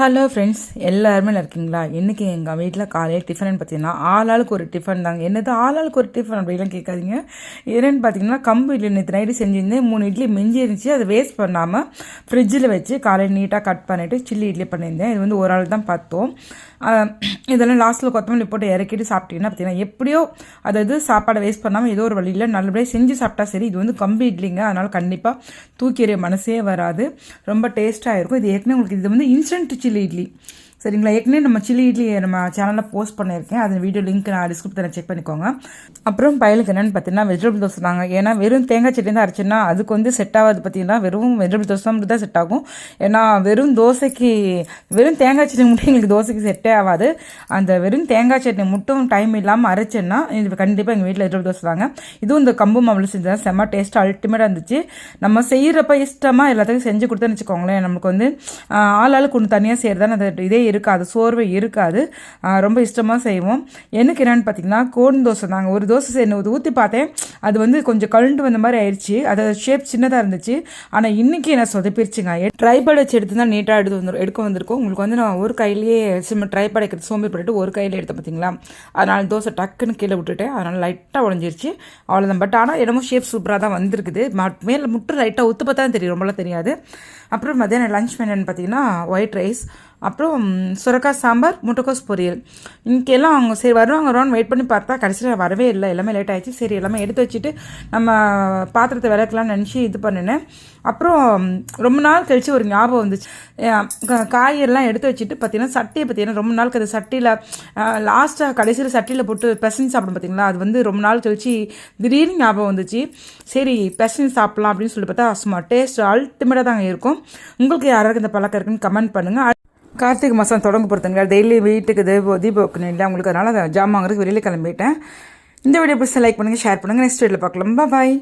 Hello friends எல்லாருமே இருக்கீங்களா? இன்றைக்கி எங்கள் வீட்டில் காலையில் டிஃபன் பார்த்தீங்கன்னா ஆளாளுக்கு ஒரு டிஃபன் தாங்க. என்னது ஆளாளுக்கு ஒரு டிஃபன் அப்படிலாம் கேட்காதீங்க. என்னென்னு பார்த்தீங்கன்னா கம்பு இட்லி நேற்று நைட்டு செஞ்சுருந்தேன். மூணு இட்லி மிஞ்சி இருந்துச்சு. அதை வேஸ்ட் பண்ணாமல் ஃப்ரிட்ஜில் வச்சு காலையில் நீட்டாக கட் பண்ணிவிட்டு சில்லி இட்லி பண்ணியிருந்தேன். இது வந்து ஒரு ஆள் தான் பார்த்தோம். இதெல்லாம் லாஸ்ட்டில் கொத்தமல்லி போட்டு இறக்கிட்டு சாப்பிட்டீங்கன்னா பார்த்தீங்கன்னா எப்படியோ அதாவது சாப்பாடை வேஸ்ட் பண்ணாமல் ஏதோ ஒரு வழியில் நல்லபடியாக செஞ்சு சாப்பிட்டா சரி. இது வந்து கம்பு இட்லிங்க. அதனால் கண்டிப்பாக தூக்கி மனசே வராது. ரொம்ப டேஸ்ட்டாக இருக்கும். இது ஏற்கனவே உங்களுக்கு இது வந்து இன்ஸ்டன்ட் சில்லி இட்லி சரிங்களா? ஏற்கனவே நம்ம சில்லி இட்லி நம்ம சேனலில் போஸ்ட் பண்ணியிருக்கேன். அந்த வீடியோ லிங்க் நான் டிஸ்கிரிப்ஷனில் செக் பண்ணிக்கோங்க. அப்புறம் பயலுக்கு என்னென்னு பார்த்தீங்கன்னா வெஜிடபிள் தோசை தாங்க. ஏன்னா வெறும் தேங்காய் சட்னி தான் அரைச்சுன்னா அதுக்கு வந்து செட் ஆகாது பார்த்தீங்கன்னா வெறும் வெஜிடபிள் தோசை மட்டும் தான் செட் ஆகும். ஏன்னா வெறும் தோசைக்கு வெறும் தேங்காய் சட்னி மட்டும் எங்களுக்கு தோசைக்கு செட்டே ஆகாது. அந்த வெறும் தேங்காய் சட்னி மட்டும் டைம் இல்லாமல் அரைச்சேன்னா இது கண்டிப்பாக எங்கள் வீட்டில் வெஜிடபிள் தோசை தாங்க. இதுவும் இந்த கம்பு மாவில் செஞ்சதான் செம்ம டேஸ்ட் அல்டிமேட்டாக இருந்துச்சு. நம்ம செய்கிறப்ப இஷ்டமாக எல்லாத்துக்கும் செஞ்சு கொடுத்தேன்னு வச்சுக்கோங்களேன். நமக்கு வந்து ஆள் ஆள் ஆளுக்கு ஒன்று தனியாக செய்கிறதான அந்த இதே இருக்காது சோர்வை இருக்காது. ரொம்ப இஷ்டமாக செய்வோம். எனக்கு என்னென்னு பார்த்தீங்கன்னா கோன் தோசை. தாங்க ஒரு தோசை செய்யணும் ஊற்றி பார்த்தேன். அது வந்து கொஞ்சம் கழுண்டு வந்த மாதிரி ஆயிடுச்சு அது ஷேப் சின்னதாக இருந்துச்சு. ஆனால் இன்றைக்கி என்ன சொதப்பிடுச்சுங்க ட்ரைபாட் வச்சு எடுத்து தான் நீட்டாக எடுத்து வந்து எடுக்க வந்திருக்கோம். உங்களுக்கு வந்து நான் ஒரு கையிலேயே சிம்ம ட்ரைபாட் எடுத்து சோம்பேறி போட்டுட்டு ஒரு கையில் எடுத்தேன் பார்த்தீங்களா அதனால் தோசை டக்குன்னு கீழே விட்டுட்டேன். அதனால் லைட்டாக உடஞ்சிருச்சு அவ்வளோதான் பட் ஆனால் என்னமோ ஷேப் சூப்பராக தான் வந்திருக்குது. மேலே முட்டு லைட்டாக ஒத்து பார்த்தா தான் தெரியும். ரொம்பலாம் தெரியாது. அப்புறம் மத்தியானம் லஞ்ச் மெனுன்னு பார்த்தீங்கன்னா ஒயிட் ரைஸ் அப்புறம் சுரக்காய் சாம்பார் முட்டைக்கோஸ் பொரியல். இங்கெல்லாம் அவங்க சரி வருவாங்க ரோன் வெயிட் பண்ணி பார்த்தா கடைசியில் வரவே இல்லை. எல்லாமே லேட் ஆகிடுச்சு சரி எல்லாமே எடுத்து வச்சுட்டு நம்ம பாத்திரத்தை விளக்கலாம்னு நினச்சி இது பண்ணினேன். அப்புறம் ரொம்ப நாள் கழிச்சு ஒரு ஞாபகம் வந்துச்சு. காய்கறிலாம் காயெல்லாம் எடுத்து வச்சுட்டு பார்த்தீங்கன்னா சட்டியை பார்த்தீங்கன்னா ரொம்ப நாள் அது சட்டியில் லாஸ்ட்டாக கடைசியில் சட்டியில் போட்டு பெசஞ்சு சாப்பிடும் பார்த்தீங்களா? அது வந்து ரொம்ப நாள் கழிச்சு திடீர்னு ஞாபகம் வந்துச்சு. சரி பெசஞ்சு சாப்பிட்லாம் அப்படின்னு சொல்லி பார்த்தா சும்மா டேஸ்ட் அல்டிமேட்டாக தாங்க இருக்கும். உங்களுக்கு யாராருக்கு இந்த பழக்கம் இருக்குன்னு கமெண்ட் பண்ணுங்கள் கார்த்திகை மாதம் தொடங்க போகிறதுங்க டெய்லி வீட்டுக்கு தீபோ தீபம் இல்லை உங்களுக்கு அதனால் ஜாமான் வாங்குறதுக்கு வெளியில் கிளம்பிட்டேன். இந்த வீடியோ பிடிச்சி லைக் பண்ணுங்கள் ஷேர் பண்ணுங்கள் நெக்ஸ்ட் வீடியோவில் பார்க்கலாம். பாய்